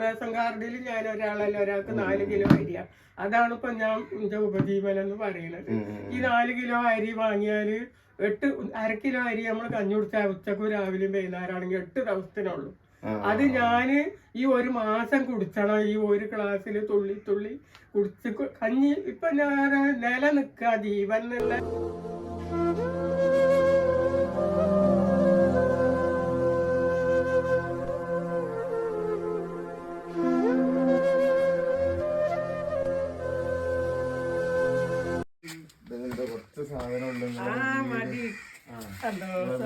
Ration കാർഡിൽ ഞാൻ ഒരാളല്ല ഒരാൾക്ക് നാല് കിലോ അരിയാ. അതാണ് ഇപ്പൊ ഞാൻ എന്റെ ഉപജീവനം എന്ന് പറയുന്നത്. ഈ നാല് കിലോ അരി വാങ്ങിയാൽ എട്ട് അര കിലോ അരി നമ്മൾ കഞ്ഞി കുടിച്ചാൽ ഉച്ചക്കും രാവിലെയും വൈകുന്നേരമാണെങ്കിൽ എട്ട് ദിവസത്തിനുള്ളൂ. അത് ഞാൻ ഈ ഒരു മാസം കുടിച്ചണം ഈ ഒരു ക്ലാസ്സിൽ തുള്ളി തുള്ളി കുടിച്ച് കഞ്ഞി ഇപ്പൊ ഞാൻ നില നിൽക്കുക ജീവൻ എന്നുള്ള സാധനം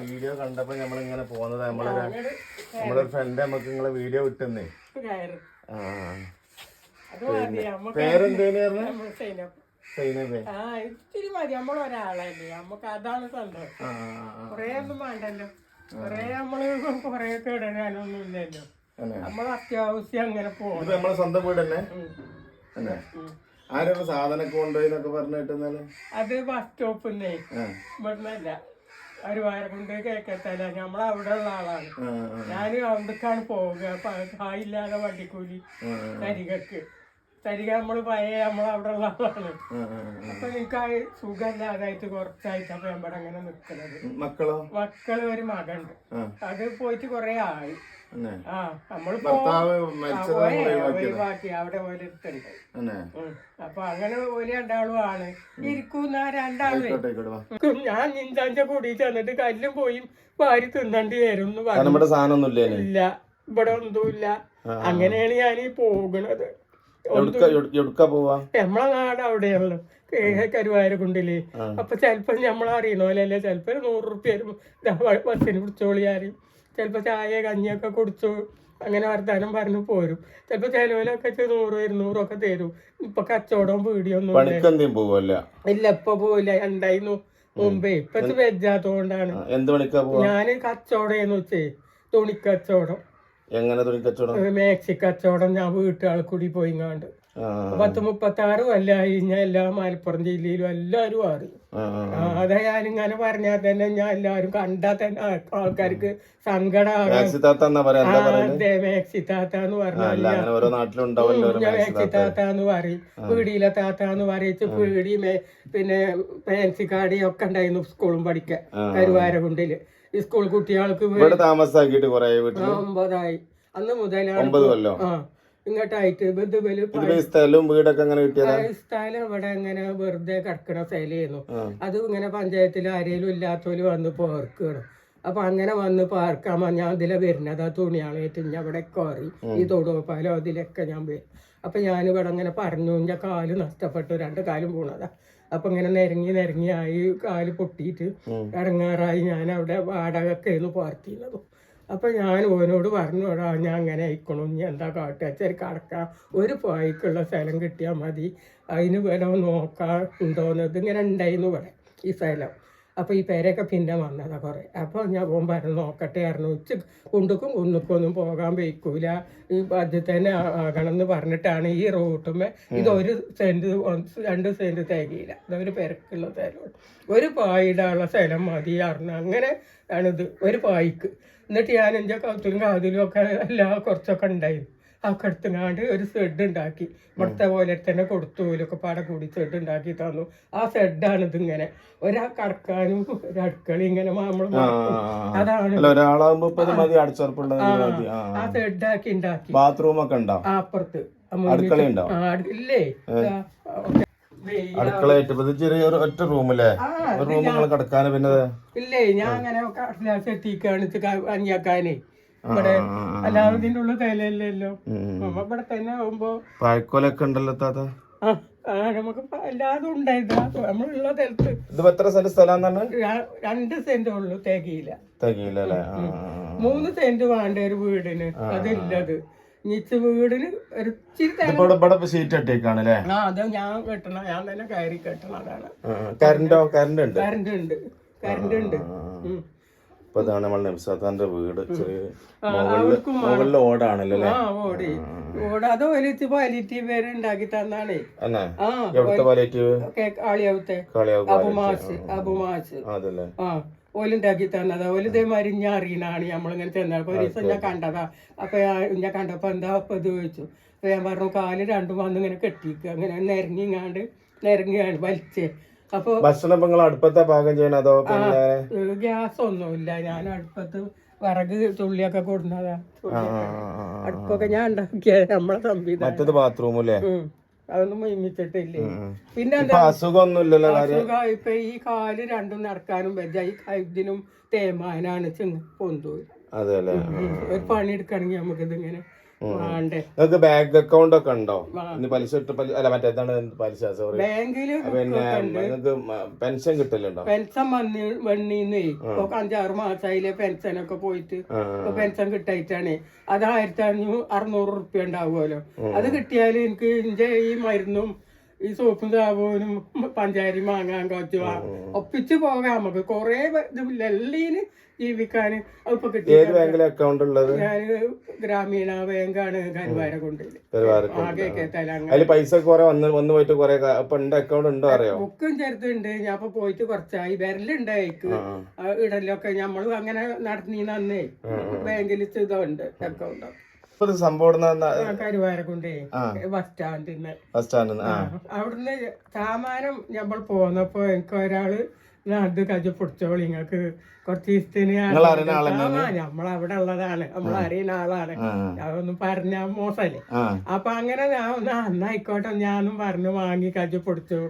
വീഡിയോ കണ്ടപ്പോ നമ്മളിങ്ങനെ പോകുന്നത് നമ്മളൊരു നമ്മളൊരു ഫ്രണ്ട് നമുക്ക് നിങ്ങളെ വീഡിയോ വിട്ടുന്നേ. പേരെന്തേനായിരുന്നു ആ. സൈനബേ. ആ ഇത്തിരി മതി. നമ്മളൊരാളല്ലേ. നമുക്ക് അതാണ് സന്തോഷം. കൊറേ ഒന്നും വേണ്ടല്ലോ. കൊറേ നമ്മൾ കൊറേ ഒക്കെ ഇല്ലല്ലോ അത്യാവശ്യം അങ്ങനെ പോകും നമ്മളെ സ്വന്തം വീട് അല്ലേ? ആരൊക്കെ സാധനമൊക്കെ കൊണ്ടുപോയി എന്നൊക്കെ പറഞ്ഞിട്ടെന്നാൽ അത് ബസ് ആ. ഇവിടുന്നല്ല. ഒരു വയറ കൊണ്ട് കേക്കത്തല്ല. നമ്മൾ അവിടെ ഉള്ള ആളാണ്. ഞാൻ അവിടേക്കാണ് പോവുക. കായില്ലാതെ വണ്ടിക്കൂലി തരികക്ക്. തരിക നമ്മൾ പഴയ നമ്മളവിടെ ഉള്ള ആളാണ്. ആ, ആ, ആ. അപ്പൊ എനിക്ക് ആ സുഖമില്ലാതായിട്ട് കുറച്ചായിട്ട് അപ്പൊ ഇവിടെ അങ്ങനെ നിക്കുന്നത് മക്കളോ? മക്കൾ ഒരു മകണ്ട് അത് പോയിട്ട് കൊറേ ആയി. ആ മരിച്ചത് ഒഴിവാക്കി. അവിടെ ഓരോരുത്തരുണ്ട് അപ്പൊ അങ്ങനെ ഒരു രണ്ടാളും ആണ്. ഇരിക്കുന്ന രണ്ടാളും. ഞാൻ നിന്താന്റെ കൂടി ചെന്നിട്ട് കല്ലും പോയി വാരി തിന്നണ്ടി വരും സാധനം ഇല്ല. ഇവിടെ ഒന്നുമില്ല. അങ്ങനെയാണ് ഞാൻ ഈ പോകുന്നത് നമ്മളെ നാട് അവിടെയാണല്ലോ. കരുവാരക്കുണ്ടിൽ അപ്പൊ ചെലപ്പോ നമ്മളറിയണ അല്ലെ? ചെലപ്പോ നൂറ് റുപ്യ ബസ്സിന് പിടിച്ചോളി ആരും ചിലപ്പോ ചായ കഞ്ഞിയൊക്കെ കുടിച്ചു അങ്ങനെ വർത്താനം പറഞ്ഞു പോരും. ചിലപ്പോ ചെലവിലൊക്കെ നൂറ് ഇരുന്നൂറും ഒക്കെ തരും. ഇപ്പൊ കച്ചവടം പീടിയൊന്നും ഇല്ല. പോവല്ല ഇപ്പൊ പോയില്ല ഉണ്ടായിരുന്നു മുമ്പേ ഇപ്പൊ വെജാത്തോണ്ടാണ് ഞാൻ കച്ചവടം വെച്ചേ തുണിക്കച്ചവടം. എങ്ങനെ തുണി കച്ചവടം മാക്സി കച്ചവടം ഞാൻ വീട്ടുകാൾ കൂടി പോയിങ്ങാണ്ട്. പത്ത് മുപ്പത്തി ആറ് കൊല്ലായി ഞാൻ എല്ലാ മലപ്പുറം ജില്ലയിലും എല്ലാവരും അറിയും അതെ ഞാനിങ്ങനെ പറഞ്ഞാൽ തന്നെ ഞാൻ എല്ലാവരും കണ്ടാ തന്നെ ആൾക്കാർക്ക് സങ്കടമാകാൻ മേക്സി താത്ത എന്നാ പറഞ്ഞാൽ ഞാൻ മാക്സി താത്ത. എന്ന് പറയും. പീടിയിലെ താത്ത എന്ന് പറയിച്ച് പീടി പിന്നെ ഫാൻസിക്കാടി ഒക്കെ ഉണ്ടായിരുന്നു സ്കൂളും പഠിക്കാൻ കരുവാരകുണ്ടിൽ. സ്കൂൾ കുട്ടികൾക്ക് ഇവിടെ താമസാക്കിയിട്ട് കൊറേ ഒമ്പതായി. അന്ന് മുതലാണ് ഒമ്പത് കൊല്ലോ. ഇങ്ങോട്ടായിട്ട് സ്ഥലവും വീടൊക്കെ അങ്ങനെ സ്ഥലം ഇവിടെ ഇങ്ങനെ വെറുതെ കിടക്കണ സ്ഥലമായിരുന്നു. അത് ഇങ്ങനെ പഞ്ചായത്തിൽ ആരെയും ഇല്ലാത്തവര് വന്ന് പോർക്കണം. അപ്പൊ അങ്ങനെ വന്ന് പാർക്കാൻ ഞാൻ ഇതിലെ വരുന്നത് ആ തുണിയാളേറ്റ് ഞാൻ ഇവിടെ കയറി ഈ തൊടുവപ്പാലോ അതിലൊക്കെ ഞാൻ വരും അപ്പൊ ഞാൻ ഇവിടെ ഇങ്ങനെ പറഞ്ഞു ഞാൻ കാൽ നഷ്ടപ്പെട്ടു രണ്ട് കാലും പോണതാ അപ്പൊ ഇങ്ങനെ നിരങ്ങി നിരങ്ങി ആയി കാൽ പൊട്ടിയിട്ട് ഇറങ്ങാറായി ഞാൻ അവിടെ വാടകയൊക്കെയായിരുന്നു പാർത്തിയുന്നത് അപ്പൊ ഞാൻ ഓനോട് പറഞ്ഞു "എടാ, ഞാൻ അങ്ങനെ ആയിക്കണു ഇനി എന്താ കാട്ടുക? ശരി കടക്കാം. ഒരു പായ്ക്കുള്ള സ്ഥലം കിട്ടിയാൽ മതി. അതിന് വില നോക്കാൻ ഉണ്ടോന്നത് ഇങ്ങനെ ഉണ്ടായിരുന്നു ഇവിടെ ഈ സ്ഥലം. അപ്പൊ ഈ പേരൊക്കെ പിന്നെ വന്നതാണ് കുറെ. അപ്പോൾ ഞാൻ പോകുമ്പോൾ നോക്കട്ടെ ആയിരുന്നു ഉച്ച കുണ്ടുക്കും കുന്നുക്കൊന്നും പോകാൻ വയ്ക്കൂല. ഈ തന്നെ ആകണം എന്ന് പറഞ്ഞിട്ടാണ് ഈ റൂട്ടുമേ ഇതൊരു സെന്റ് ഒന്ന് രണ്ട് സെന്റ് തികയില്ല ഇതൊരു പെരക്കുള്ള സ്ഥലമാണ് ഒരു പായിടാനുള്ള സ്ഥലം മതി അറിഞ്ഞു അങ്ങനെ ആണിത്. ഒരു പായിക്ക്. എന്നിട്ട് ഞാൻ എന്റെ കൗത്തിലും കാതിലും ഒക്കെ എല്ലാം കുറച്ചൊക്കെ ഉണ്ടായിരുന്നു. ഒക്കെ എടുത്തുങ്ങാണ്ട് ഒരു സെഡ് ഉണ്ടാക്കി ഇവിടുത്തെ പോലെ തന്നെ കൊടുത്തു. ഓലൊക്കെ പാടെ കൂടി സെഡ് ഉണ്ടാക്കി തന്നു. ആ ഷെഡാണ് ഇതിങ്ങനെ. ഒരാൾ കടക്കാനും ഒരു അടുക്കള ഇങ്ങനെ നമ്മൾ അതാണ്. ആ സെഡ് ഷെഡാക്കി ഉണ്ടാക്കി ബാത്റൂം ഒക്കെ ഉണ്ടാവും ആ അപ്പുറത്ത്. അടുക്കള ഉണ്ടോ ഇല്ലേ? അടുക്കളയായിട്ട് ഇപ്പൊ ചെറിയ ഒറ്റ റൂമല്ലേ റൂം നിങ്ങൾ കിടക്കാന് പിന്നെ? ഇല്ലേ? ഞാൻ അങ്ങനെ കെട്ടിക്കാണ് കഞ്ഞാക്കാനേ ഇവിടെ അല്ലാതെ ഇതിന്റെ ഉള്ളിൽ നമ്മ ഇവിടെ തന്നെ ആവുമ്പോ പായ്ക്കോലൊക്കെ ഉണ്ടല്ലോ താത്ത? ആ ആ, നമുക്ക് പ- എല്ലാതും ഉണ്ടായിരുന്നു നമ്മളുള്ള സ്ഥലത്ത് ഇത് എത്ര സെന്റ് സ്ഥലം തന്നെ ര- രണ്ട് സെന്റ് ഉള്ളു തികയില്ല തികയില്ല. മൂന്ന് സെന്റ് വേണ്ട ഒരു വീടിന്? അതില്ലത് നിച്ച് വീടിന് ഒരു ഇച്ചിരി സ്ഥലം ഇപ്പൊ ഇവിടെ ഇവിടെ സീറ്റ് ഇട്ടേക്കാണ് അല്ലേ? ആ അത് ഞാൻ കെട്ടണം. ഞാൻ തന്നെ കയറി കെട്ടണതാണ് കറണ്ടോ കറണ്ട് ഉണ്ട്? കറണ്ട് ഉണ്ട്. കറണ്ട് ഉണ്ട്. ഇപ്പൊ ഇതാണ് നമ്മൾ നബ്സാത്താന്റെ വീട്. ചെറിയ മുകളിൽ ഓടാണല്ലോ ഓടി. ഓടാതെ അത് വലിച്ച് പാലിറ്റി പേര് ഉണ്ടാക്കി തന്നാണേ. എവിടുത്തെ പാലേറ്റീവ് കാളിയാവത്തെ. അബുമാസ് അബുമാസ് അതല്ലേ. ആ ഓലുണ്ടാക്കി തന്നതാ. ഓൽ ഇതേമാതിരി ഞാൻ അറിയണാണ് നമ്മളിങ്ങനെ ചെന്നപ്പോ ഒരു ദിവസം ഞാൻ കണ്ടതാ. അപ്പൊ ഞാൻ- ഞാൻ കണ്ടപ്പോ എന്താ അപ്പൊ ഇത് ചോദിച്ചു. അപ്പൊ ഞാൻ പറഞ്ഞു കാൽ രണ്ടും വന്നിങ്ങനെ കെട്ടിക്കുക അങ്ങനെ നിരങ്ങിങ്ങാണ്ട് നിരങ്ങിയാണ് വലിച്ചേ. അപ്പൊ ഭക്ഷണം നിങ്ങൾ അടുപ്പത്തെ പാകം ചെയ്യണം അതോ ഗ്യാസ് ഒന്നുമില്ല ഞാൻ അടുപ്പത്ത് വിറക് തുള്ളിയൊക്കെ ആ. അടുപ്പൊക്കെ ഞാൻ ഉണ്ടാക്കിയ നമ്മളെ സംവിധാനം. മറ്റത് ബാത്റൂമല്ലേ? ഉം. അതൊന്നും മുങ്ങിച്ചിട്ടില്ലേ ഉം. പിന്നെ അസുഖം ഇപ്പൊ ഈ കാൽ രണ്ടും നടക്കാനും വെച്ച ഈ കഴുത്തിനും തേമാനാണ് ചെങ്ങ പൊന്തു അതെ അല്ലേ ഒരു പണി എടുക്കണമെങ്കിൽ നമുക്ക് ഇതിങ്ങനെ വേണ്ടേ നിങ്ങൾക്ക് ബാങ്ക് അക്കൗണ്ട് ഒക്കെ ഉണ്ടോ? ഇനി പലിശ ഇട്ട് അല്ല മറ്റേതാണ് പലിശ? സോറി ബാങ്കിൽ പിന്നെ നിങ്ങൾക്ക് പെൻഷൻ കിട്ടലുണ്ടോ? പെൻഷൻ വന്ന് വന്നീന്നേ. ഇപ്പൊ അഞ്ചാറ് മാസമായില്ലേ പെൻഷനൊക്കെ പോയിട്ട്. ഇപ്പൊ പെൻഷൻ കിട്ടായിട്ടാണ്. അത് ആയിരത്തി അഞ്ഞൂറ് അറുന്നൂറ് റുപ്യ ഉണ്ടാവുമല്ലോ. അത് കിട്ടിയാൽ എനിക്ക് ഇന്റെ ഈ മരുന്നും ഈ സോപ്പും സാബൂനും പഞ്ചാരി മാങ്ങാൻ കുറച്ച് ഒപ്പിച്ച് പോകാം. നമുക്ക് കൊറേ എല്ലീന് ജീവിക്കാൻ ഇപ്പൊ കിട്ടി ഞാൻ ഗ്രാമീണ ബാങ്കാണ് കരുവാര അതിൽ പൈസ വന്ന് പോയിട്ട് അക്കൗണ്ട് ഉണ്ടോ അറിയോ? ബുക്കും ചേർത്തുണ്ട് ഞാൻ ഇപ്പൊ പോയിട്ട് കുറച്ചായി. വിരലുണ്ടായിക്ക്. ഇടലൊക്കെ നമ്മളും അങ്ങനെ നടന്നീ നന്നേ ബാങ്കിൽ ഇതുണ്ട് അക്കൗണ്ട് ഇപ്പൊ സംഭവം. ബസ് സ്റ്റാൻഡിന്ന് ബസ് അവിടുന്ന് സാമാനം ഞമ്മൾ പോന്നപ്പോ എനിക്ക് ഒരാൾ "ഞാൻ അത് കജ പിടിച്ചോളി നിങ്ങക്ക് കുറച്ച് ദിവസത്തിന് നമ്മളവിടെ ഉള്ളതാണ്. നമ്മൾ അറിയുന്ന ആളാണ്. അതൊന്നും പറഞ്ഞ മോശല്ലേ? അപ്പൊ അങ്ങനെ ഞാൻ അന്നായിക്കോട്ടെ ഞാനും പറഞ്ഞു വാങ്ങി കജ പൊടിച്ചു.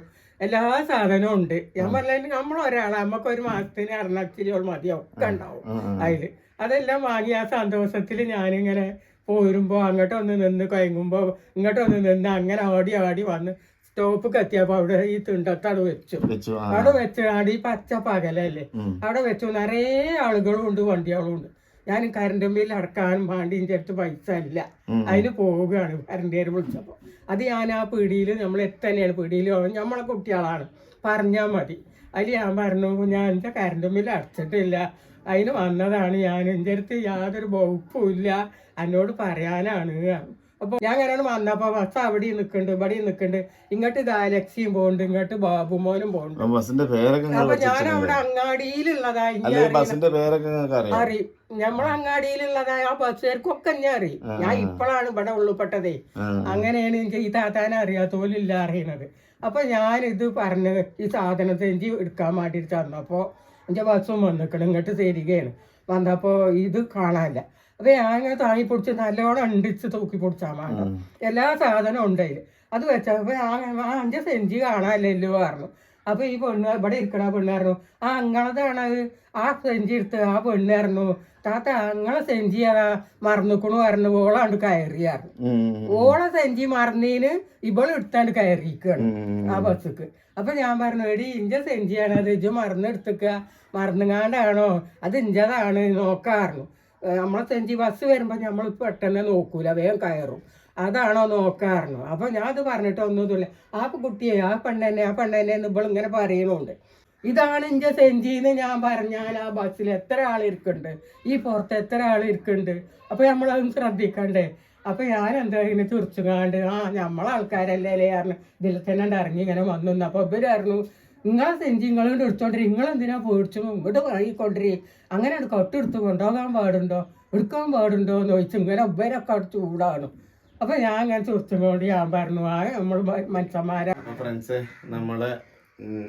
എല്ലാ സാധനവും ഉണ്ട്. ഞാൻ പറഞ്ഞു നമ്മൾ ഒരാളെ നമുക്ക് ഒരു മാസത്തിന് അറുന്നച്ചിരിയോൾ ഒക്കെ ഉണ്ടാവും. അതിൽ. അതെല്ലാം വാങ്ങി ആ സന്തോഷത്തിൽ ഞാനിങ്ങനെ പോരുമ്പോ അങ്ങോട്ടൊന്ന് നിന്ന് കൊയങ്ങുമ്പോൾ ഇങ്ങോട്ട് ഒന്ന് നിന്ന് അങ്ങനെ ആടി ആടി വന്ന് സ്റ്റോപ്പ് കത്തിയപ്പോ അവിടെ ഈ തിണ്ടത്തവിടെ വെച്ചു. വെച്ചു അവിടെ വെച്ച് ആടി പച്ച പകലല്ലേ? അവിടെ വെച്ചു നിറയെ ആളുകളും ഉണ്ട് വണ്ടികളും ഉണ്ട്. ഞാൻ കറണ്ട് ബില്ല് അടക്കാനും വേണ്ടി എന്റെ അടുത്ത് പൈസ ഇല്ല. അതിന് പോവുകയാണ് കറണ്ടേര് വിളിച്ചപ്പോൾ അത് ഞാൻ ആ പീടിയിൽ നമ്മൾ എത്തന്നെയാണ് പീടിയിൽ നമ്മളെ കുട്ടികളാണ്. പറഞ്ഞാൽ മതി. അതിൽ ഞാൻ പറഞ്ഞു ഞാൻ എന്റെ കറണ്ട് ബില്ല് അടച്ചിട്ടില്ല. അതിന് വന്നതാണ് ഞാൻ. എന്റെ അടുത്ത് യാതൊരു വകുപ്പും ഇല്ല. എന്നോട് പറയാനാണ്. അപ്പോൾ ഞാൻ അങ്ങനെയാണ് വന്നപ്പോൾ ബസ് അവിടെ നിൽക്കുന്നുണ്ട് ഇവിടെ നിൽക്കുന്നുണ്ട്. ഇങ്ങോട്ട് ഗാലക്സിയും പോകുന്നുണ്ട് ഇങ്ങോട്ട് ബാബുമോനും പോകുന്നുണ്ട് ബസ്സിന്റെ പേരൊക്കെ അപ്പൊ ഞാൻ അവിടെ അങ്ങാടിയിലുള്ളതാ ഇനി അല്ലെ ബസ്സിന്റെ പേരൊക്കെ അറിയാം? നമ്മൾ അങ്ങാടിയിലുള്ളതായ ആ. ബസ്സുകാർക്കൊക്കെ ഞാൻ അറിയും. ഞാൻ ഇപ്പോഴാണ് ഇവിടെ ഉള്ളുപ്പെട്ടതേ അങ്ങനെയാണ് എനിക്ക് ഈ താത്താനെ അറിയാത്തോലില്ല അറിയണത്. അപ്പൊ ഞാൻ ഇത് പറഞ്ഞ് ഈ സാധനത്തെ എനിക്ക് എടുക്കാൻ വേണ്ടിയിട്ട് തന്നപ്പോ എന്റെ ബസ്സും വന്നിക്കണം ഇങ്ങോട്ട് തരികയാണ്. വന്നപ്പോ ഇത് കാണാനില്ല. അപ്പൊ ഞാൻ താങ്ങി പൊടിച്ച് നല്ലോണം അണ്ടിച്ച് തൂക്കി പൊടിച്ചാൽ വേണ്ട എല്ലാ സാധനവും ഉണ്ട് അതിൽ. അത് വെച്ചപ്പോ ഞാൻ ആ അഞ്ച് സെഞ്ചി കാണാനില്ലല്ലോ പറഞ്ഞു. അപ്പൊ ഈ പെണ്ണ് ഇവിടെ ഇരിക്കണ പെണ്ണായിരുന്നു ആ അങ്ങളതാണ് ആ സെഞ്ചി എടുത്ത് ആ പെണ്ണായിരുന്നു താത്ത അങ്ങളെ സെഞ്ചി മറന്നിക്കണു പറഞ്ഞു ഓളാണ്ട് കയറിയായിരുന്നു. ഓളെ സെഞ്ചി മറന്നീന് ഇവൾ എടുത്താണ്ട് കയറിയിരിക്കുകയാണ് ആ ബസ്സുക്ക്. അപ്പൊ ഞാൻ പറഞ്ഞു എടി ഇഞ്ച സെഞ്ചിയാണ് അത് ഇജ്ജ് മറന്നെടുത്തുക്ക മറന്നുങ്ങാണ്ടാണോ അത് ഇഞ്ചതാണ് നോക്കാറുന്നു നമ്മളെ സെഞ്ചി ബസ് വരുമ്പോ നമ്മൾ പെട്ടെന്ന് നോക്കൂല വേഗം കയറും. അതാണോ നോക്കാറുണ്ടോ അപ്പൊ ഞാൻ അത് പറഞ്ഞിട്ട് ഒന്നുമില്ല. ആ കുട്ടിയെ ആ പെണ്ണെന്നെ ആ പെണ്ണെന്നെ എന്ന് ഇങ്ങനെ പറയണുണ്ട് ഇതാണ് എന്റെ സെഞ്ചിന്ന് ഞാൻ പറഞ്ഞാൽ ആ ബസ്സിൽ എത്ര ആൾ ഇരിക്കുന്നുണ്ട്? ഈ പുറത്ത് എത്ര ആൾ ഇരിക്കുന്നുണ്ട്? അപ്പൊ നമ്മളതും ശ്രദ്ധിക്കണ്ടേ? അപ്പൊ ഞാൻ എന്താ ഇങ്ങനെ തുറച്ചുകാണ്ട് ആ നമ്മളെ ആൾക്കാരല്ലേ അല്ലേ? പറഞ്ഞു. ഇതിൽ തന്നെ ഇറങ്ങി ഇങ്ങനെ വന്നു. അപ്പൊ ഇവരായിരുന്നു നിങ്ങളെ സെഞ്ചി നിങ്ങളോട് എടുത്തോണ്ടിരി. നിങ്ങളെന്തിനാ പോയിടിച്ചു ഇങ്ങോട്ട് വാങ്ങിക്കൊണ്ടിരി അങ്ങനെ കൊട്ടെടുത്ത് കൊണ്ടുപോകാൻ പാടുണ്ടോ? എടുക്കാൻ പാടുണ്ടോ? എന്ന് ചോദിച്ചു ഇങ്ങനെ ഇവരൊക്കെ ചൂടാണ്. അപ്പൊ ഞാൻ അങ്ങനെ സുഹൃത്തുക്കളോട് ഞാൻ പറഞ്ഞു ആ നമ്മൾ മനുഷ്യന്മാരെ ഫ്രണ്ട്സ് നമ്മളെ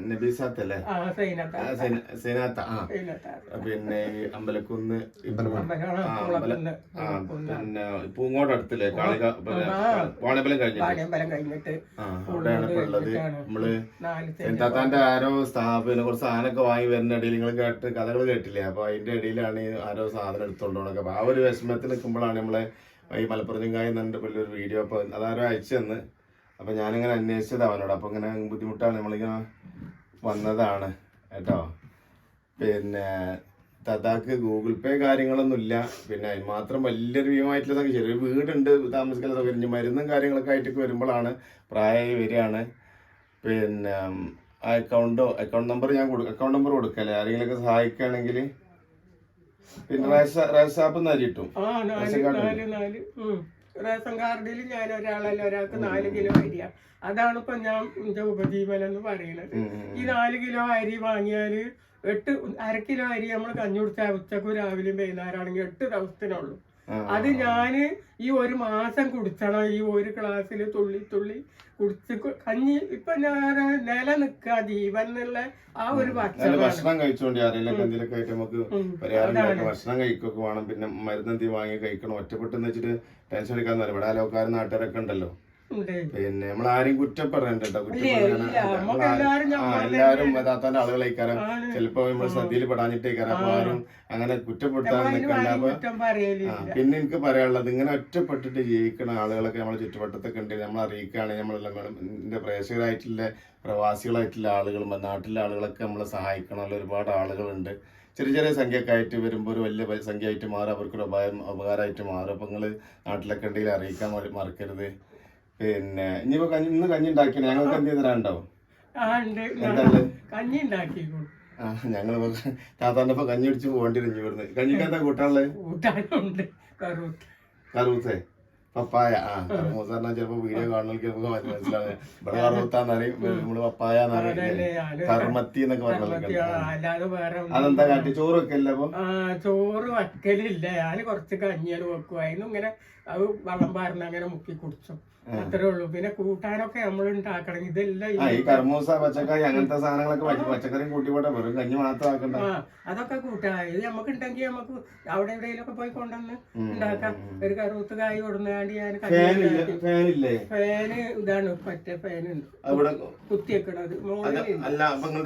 നബീസാത്തല്ലേ? സൈനത്താ പിന്നെ അമ്പലക്കുന്ന് പിന്നെ പൂങ്ങോട് അടുത്തില്ലേ? കാളിക കഴിഞ്ഞിട്ട്. അവിടെയാണ് ഇപ്പൊ ഉള്ളത്. നമ്മൾ നാല് ആരോ സ്ഥാപനം കുറച്ച് സാധനമൊക്കെ വാങ്ങി വരുന്ന ഇടയിൽ നിങ്ങൾ കേട്ട് കഥകൾ കേട്ടില്ലേ? അപ്പൊ അതിന്റെ ഇടയിലാണ് ആരോ സാധനം എടുത്തോണ്ടോണൊക്കെ അപ്പൊ ആ ഒരു വിഷമത്തിൽ നിൽക്കുമ്പോഴാണ് നമ്മളെ ഈ മലപ്പുറം ചിങ്കായി എന്നെ വലിയൊരു വീഡിയോ അപ്പോൾ അതാരോ അയച്ചു തന്ന്. അപ്പം ഞാനിങ്ങനെ അന്വേഷിച്ചത് അവനോട്. അപ്പം ഇങ്ങനെ ബുദ്ധിമുട്ടാണ് നമ്മളിങ്ങനെ വന്നതാണ് കേട്ടോ. പിന്നെ തഥാക്ക് ഗൂഗിൾ പേ കാര്യങ്ങളൊന്നുമില്ല പിന്നെ അതിന് മാത്രം വലിയൊരു ഭീമമായിട്ടുള്ള സംഖ്യ ഒരു വീടുണ്ട് താമസിക്കുന്ന സൗകര്യം മരുന്നും കാര്യങ്ങളൊക്കെ ആയിട്ടൊക്കെ വരുമ്പോഴാണ് പ്രായമായി വരികയാണ്. പിന്നെ അക്കൗണ്ടോ അക്കൗണ്ട് നമ്പർ ഞാൻ കൊടുക്കും അക്കൗണ്ട് നമ്പർ കൊടുക്കല്ലേ? ആരെങ്കിലുമൊക്കെ സഹായിക്കുകയാണെങ്കിൽ പിന്നെ അരി നാല് ഉം. റേഷൻ കാർഡിൽ ഞാൻ ഒരാളല്ല ഒരാൾക്ക് നാല് കിലോ അരിയാ. അതാണ് ഇപ്പൊ ഞാൻ എന്റെ ഉപജീവനം എന്ന് പറയുന്നത് ഈ നാല് കിലോ അരി വാങ്ങിയാൽ എട്ട് അര കിലോ അരി നമ്മൾ കഞ്ഞി കുടിച്ചാൽ ഉച്ചക്കും രാവിലെയും വൈകുന്നേരമാണെങ്കിൽ എട്ട് ദിവസത്തിനുള്ളൂ. അത് ഞാൻ ഈ ഒരു മാസം കുടിച്ചണം ഈ ഒരു ക്ലാസ്സിൽ തുള്ളി തുള്ളി കുടിച്ച് കഞ്ഞി ഇപ്പൊ ഞാൻ നില നിൽക്കുക ജീവൻ എന്നുള്ള ആ ഒരു ഭക്ഷണം ഭക്ഷണം കഴിച്ചോണ്ട് ആരെങ്കിലും എന്തെങ്കിലുമൊക്കെ ആയിട്ട് നമുക്ക് പരിഹാരം. ഭക്ഷണം കഴിക്കൊക്കെ വേണം. പിന്നെ മരുന്ന് എന്തെങ്കിലും വാങ്ങി കഴിക്കണം. ഒറ്റപ്പെട്ടെന്ന് വെച്ചിട്ട് ടെൻഷൻ എടുക്കാൻ ഇവിടെ അയൽവക്കാരും നാട്ടുകാരൊക്കെ ഉണ്ടല്ലോ. ഉണ്ട് പിന്നെ നമ്മൾ ആരും കുറ്റപ്പെടണ്ട എല്ലാരും താത്താന്റെ ആളുകളായിക്കാരം. ചിലപ്പോ നമ്മൾ ശ്രദ്ധയിൽ പെടാഞ്ഞിട്ടേക്കാരം. അപ്പൊ ആരും അങ്ങനെ കുറ്റപ്പെടുത്താൻ നിൽക്കണ്ട പിന്നെ എനിക്ക് പറയാനുള്ളത് ഇങ്ങനെ ഒറ്റപ്പെട്ടിട്ട് ജീവിക്കുന്ന ആളുകളൊക്കെ നമ്മളെ ചുറ്റുവട്ടത്തൊക്കെ ഉണ്ട് നമ്മൾ അറിയിക്കുകയാണെങ്കിൽ നമ്മളെല്ലാം വേണം എന്റെ പ്രേക്ഷകരായിട്ടുള്ള പ്രവാസികളായിട്ടുള്ള ആളുകളും നാട്ടിലെ ആളുകളൊക്കെ നമ്മളെ സഹായിക്കണമല്ലോ ഒരുപാട് ആളുകളുണ്ട്. ചെറിയ ചെറിയ സംഖ്യയൊക്കെ ആയിട്ട് വരുമ്പോൾ ഒരു വലിയ പ- സംഖ്യ ആയിട്ട് മാറും. അവർക്കൊരു ഉപകാരം ഉപകാരമായിട്ട് മാറും. അപ്പം നിങ്ങൾ നാട്ടിലൊക്കെ ഉണ്ടെങ്കിൽ അറിയിക്കാൻ മറക്കരുത്. പിന്നെ ഇനിയിപ്പോ കഞ്ഞി ഇന്ന് കഞ്ഞി ഉണ്ടാക്കിയ ഞങ്ങൾക്ക് എന്ത് തരാനുണ്ടാവും? ആ ഉണ്ട്. എന്താ ഉള്ളത്? കഞ്ഞി ഉണ്ടാക്കിക്കോളൂ ആ ഞങ്ങൾ താത്താന്റെ ഒപ്പം കഞ്ഞി അടിച്ച് പോകേണ്ടി വരും ഇവിടുന്ന്. കഞ്ഞിക്ക് എന്താ കൂട്ടാനുള്ളത് കൂട്ടാനുണ്ട്. കറുത്ത്. പപ്പായ. ആ കറൂത്ത പറഞ്ഞാൽ ചിലപ്പോ വീഡിയോ കാണുന്നവർക്ക് നമുക്ക് മനസ്സിലാവും. ഇവിടെ കറൂത്താന്നറിയും നമ്മൾ പപ്പായ കറുമത്തി കർമ്മത്തി എന്നൊക്കെ പറഞ്ഞു അതെന്താ കാട്ടി ചോറ് വെക്കല്ലേ അപ്പൊ? ചോറ് വെക്കലില്ല. ഞാൻ കുറച്ച് കഞ്ഞികൾ വെക്കും. അതിനും ഇങ്ങനെ അത് വെള്ളം പാർന്ന് അങ്ങനെ മുക്കി കുടിച്ചു. അത്രേ ഉള്ളൂ. പിന്നെ കൂട്ടാനൊക്കെ നമ്മൾ ഉണ്ടാക്കണം. ഇതെല്ലാം ഈ- കർമ്മൂസ കർമൂസ പച്ചക്കായി അങ്ങനത്തെ സാധനങ്ങളൊക്കെ പറ്റും പച്ചക്കറിയും കൂട്ടി പോട്ടെ വെറും കഞ്ഞി മാത്രം ആക്കണ്ട. അതൊക്കെ കൂട്ടാ. ഇത് നമുക്ക് ഉണ്ടെങ്കിൽ നമുക്ക് അവിടെ എവിടെയെങ്കിലൊക്കെ പോയി കൊണ്ടുവന്ന് ഉണ്ടാക്കാം. ഒരു കറുത്ത് കായ് കൊടുന്നാണ്ട് ഞാൻ ഫാന് ഇതാണ്. മറ്റേ ഫാനുണ്ട് അവിടെ കുത്തിയേക്കണത്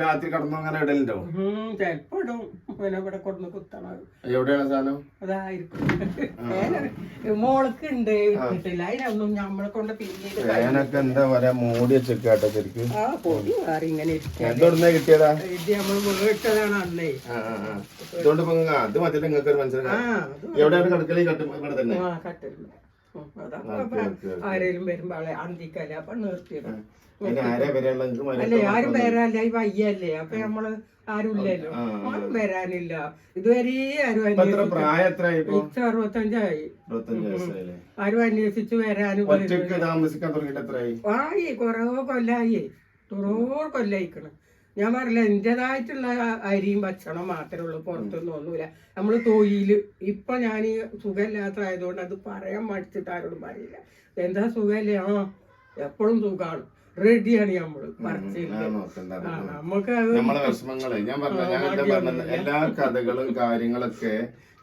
രാത്രി കടന്നു അങ്ങനെ ഇടലുണ്ടോ? ചിലപ്പോ ഇടും. പിന്നെ ഇവിടെ കൊടുന്ന് കുത്തണം എവിടെയാണ് സാധനം? അതായിരിക്കും. മോൾക്ക് ഉണ്ട് അതിനൊന്നും നമ്മളെ കൊണ്ട് ഫാനൊക്കെ എന്താ പറയാ മൂടി വെച്ചേക്കാട്ടോ ശരിക്കും. ആ പൊടി മാറി ഇങ്ങനെ എന്തോടുന്ന കിട്ടിയതാ? ഇത് നമ്മൾ വീട്ടതാണ് അന്നേ. നിങ്ങ- അത് മറ്റേ നിങ്ങൾക്ക് ഒരു അത് എവിടെയാണ് കിടക്കൽ? ഇവിടെ തന്നെ ആ കട്ടില്ല അതൊക്കെ ഓക്കെ, ഓക്കെ, ഓക്കെ. ആരേലും വരുമ്പോ അപ്പൊ നിർത്തിയിടും. അല്ലേ ആരും വരാനില്ല ഈ വയ്യല്ലേ. അപ്പൊ നമ്മൾ ആരും ഇല്ലല്ലോ. ആരും വരാനില്ല. ഇതുവരെ ആരും ഇച്ച അറുപത്തഞ്ചായി. ആരും അന്വേഷിച്ചു വരാനും ആയി കുറേ കൊല്ലായി കുറേ കൊല്ലായിക്കണ്. ഞാൻ പറഞ്ഞില്ല എന്റേതായിട്ടുള്ള അരിയും ഭക്ഷണം മാത്രമേ ഉള്ളൂ പുറത്തൊന്നും ഒന്നുമില്ല. നമ്മൾ തൊഴിൽ. ഇപ്പൊ ഞാൻ ഈ സുഖമില്ലാത്തതായതുകൊണ്ട് അത് പറയാൻ മടിച്ചിട്ട് ആരോടും പറയില്ല. എന്താ സുഖമല്ലേ? ആ എപ്പോഴും സുഖമാണ്. റെഡിയാണ് നമുക്ക് നമ്മളെ വിഷമങ്ങളെ ഞാൻ പറഞ്ഞ ഞാൻ എന്താ പറഞ്ഞ എല്ലാ കഥകളും കാര്യങ്ങളൊക്കെ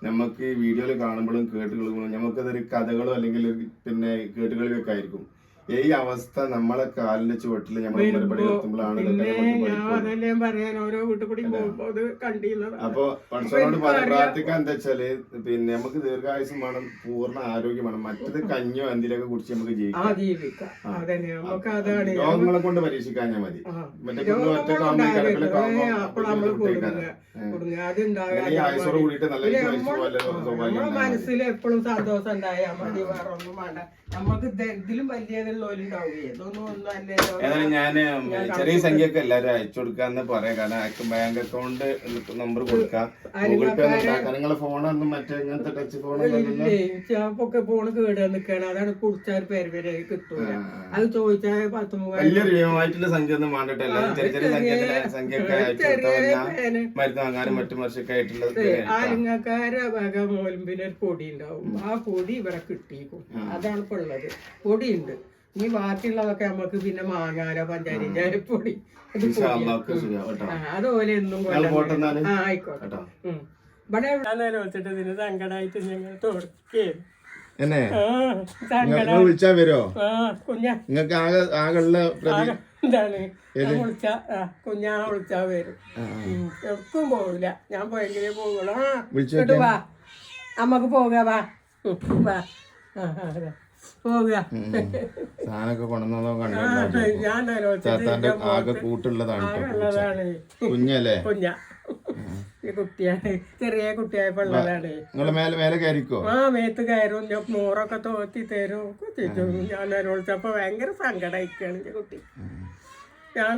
നമുക്ക് ഈ വീഡിയോയിൽ കാണുമ്പോഴും കേട്ടുകളും നമുക്കതൊരു കഥകളോ അല്ലെങ്കിൽ പിന്നെ കേട്ടുകളിയൊക്കെ ആയിരിക്കും. ഈ അവസ്ഥ നമ്മളെ കാലിന്റെ ചുവട്ടിൽ ഞാൻ പറയാൻ ഓരോ വീട്ടിൽ കൂടി പോകുമ്പോ അപ്പൊ പഠിച്ചവരോട് പ്രാർത്ഥിക്കാൻ എന്താ വെച്ചാൽ പിന്നെ നമുക്ക് ദീർഘായുസം വേണം പൂർണ ആരോഗ്യം വേണം. മറ്റത് കഞ്ഞോ എന്തിലൊക്കെ കുടിച്ച് നമുക്ക് ജീവിക്കാം. രോഗങ്ങളെ കൊണ്ട് പരീക്ഷിക്കാൻ ഞാൻ മതി. മറ്റേ കൂടിയിട്ട് നല്ല മനസ്സിൽ എപ്പോഴും സന്തോഷം ഉണ്ടായാൽ മതി വേറെ ഒന്നും വേണ്ട. നമുക്ക് ഇത് ഇതിലും ഏതായാലും ഞാൻ ചെറിയ സംഖ്യയൊക്കെ എല്ലാരും അയച്ചു കൊടുക്കാന്ന് പറയാം. കാരണം അയക്കും ബാങ്ക് അക്കൗണ്ട് നമ്പർ കൊടുക്കാം. ഗൂഗിൾ പേ ഒന്നും ഉണ്ടാക്കാം. നിങ്ങളെ ഫോണൊന്നും മറ്റേ ഇങ്ങനത്തെ ടച്ച് ഫോണൊക്കെ ഫോൺ കേടാൻ കേട് നിൽക്കണം അതാണ് കുടിച്ചാൽ പേര് വരെ കിട്ടൂല. അത് ചോദിച്ചാൽ പത്ത് വലിയൊരു ഭീമമായിട്ടുള്ള സംഖ്യ ഒന്നും വേണ്ടിട്ടല്ല ചെറിയ ചെറിയ സംഖ്യ സംഖ്യയൊക്കെ അയച്ചു കൊടുത്താൽ പേന് മരുന്ന് വാങ്ങാനും മറ്റു മറിച്ചൊക്കെ ആയിട്ടുള്ളത് ആലിങ്ങക്കാരെ മോലുമ്പിന് ഒരു പൊടി ഉണ്ടാവും. ആ പൊടി ഇവിടെ കിട്ടിയിരിക്കും അതാണ് ഉള്ളത്. പൊടിയുണ്ട്. ഇനി ബാക്കിയുള്ളതൊക്കെ നമുക്ക് പിന്നെ മാങ്ങാനോ പഞ്ചാരിന്റെ പൊടി അതുപോലെ എന്നും. ആ ആയിക്കോട്ടെ. ഇവിടെ ഇതിന് സങ്കടമായിട്ട് ഞങ്ങൾ എന്നെ? വിളിച്ചാ വരുമോ ആകെ ആകെയുള്ള എന്താണ്? ഞാൻ വിളിച്ച കുഞ്ഞാ വിളിച്ചാ വരും. ഉം. എവിടേക്കും പോവില്ല. ഞാൻ പോയെങ്കിലേ പോകുള്ളൂ ആ വിളിച്ചു വാ. അമ്മയ്ക്ക് പോകാ വാ. വാ. ആ, ആ, അതെ. സാധനമൊക്കെ കണ്ടോ താത്താന്റെ ആകെ കൂട്ടുള്ളതാണ് കുഞ്ഞല്ലേ? കുഞ്ഞ. കുട്ടിയാണ് ചെറിയ കുട്ടിയായപ്പോ ഉള്ളതാണ്. നിങ്ങൾ മേലെ മേലെ കയറിക്കോ? ആ മേത്ത് കയറും. ഞാൻ മോറൊക്കെ തോത്തി തരും. ഞാൻ വിളിച്ചപ്പോ ഭയങ്കര സങ്കടമായിക്കാണ് കുട്ടി. ഞാൻ